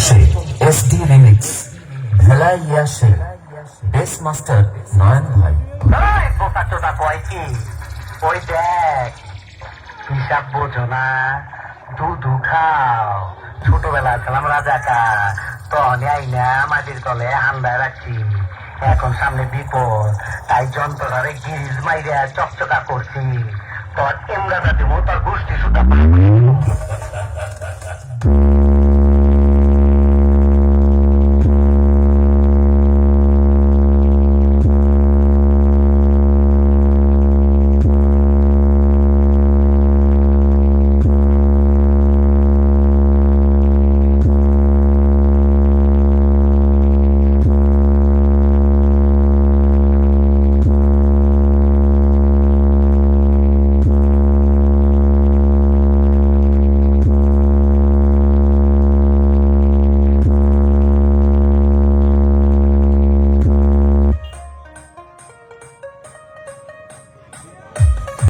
বর্ষে SD remix ভেলা ইয়াসে base master নয়ন ভাই এই বোকা কয় কি ওই দেখ হিসাব বোঝো না, দুধু খাও। ছোটবেলা ছিলাম রাজাকা তখন আই না মাটির তলে আন্দায় রাখছি। এখন সামনে বিপদ, তাই যন্ত্রণারে গিরিজ মাইরে চকচকা করছি। তোর এমরাটা দেবো, তোর গোষ্ঠী সুতা